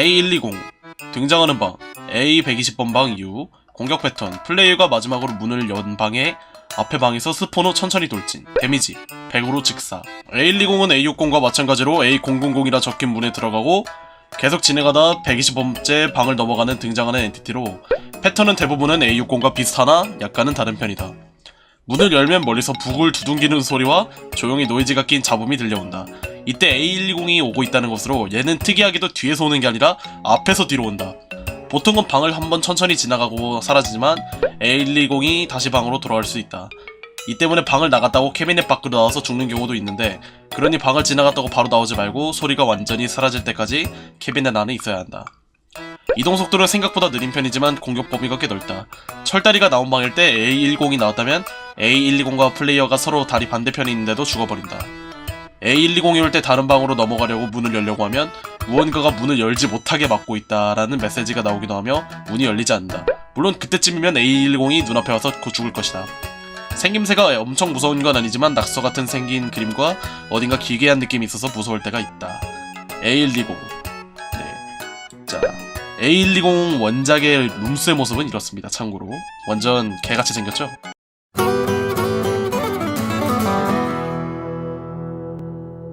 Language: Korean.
A120 등장하는 방 A120번 방 이후 공격 패턴 플레이어가 마지막으로 문을 연 방에 앞에 방에서 후 천천히 돌진 데미지 100으로 직사 A120은 A60과 마찬가지로 A000이라 적힌 문에 들어가고 계속 진행하다 120번째 방을 넘어가는 등장하는 엔티티로 패턴은 대부분은 A60과 비슷하나 약간은 다른 편이다. 문을 열면 멀리서 북을 두둥기는 소리와 조용히 노이즈가 낀 잡음이 들려온다. 이때 A120이 오고 있다는 것으로 얘는 특이하게도 뒤에서 오는 게 아니라 앞에서 뒤로 온다. 보통은 방을 한번 천천히 지나가고 사라지지만 A120이 다시 방으로 돌아올 수 있다. 이 때문에 방을 나갔다고 캐비넷 밖으로 나와서 죽는 경우도 있는데 그러니 방을 지나갔다고 바로 나오지 말고 소리가 완전히 사라질 때까지 캐비넷 안에 있어야 한다. 이동 속도는 생각보다 느린 편이지만 공격 범위가 꽤 넓다. 철다리가 나온 방일 때 A10이 나왔다면 A120과 플레이어가 서로 다리 반대편에 있는데도 죽어버린다. A120이 올 때 다른 방으로 넘어가려고 문을 열려고 하면 무언가가 문을 열지 못하게 막고 있다라는 메시지가 나오기도 하며 문이 열리지 않는다. 물론 그때쯤이면 A110이 눈앞에 와서 곧 죽을 것이다. 생김새가 엄청 무서운 건 아니지만 낙서 같은 생긴 그림과 어딘가 기괴한 느낌이 있어서 무서울 때가 있다. A120 네. 자, A120 원작의 룸스의 모습은 이렇습니다. 참고로 완전 개같이 생겼죠?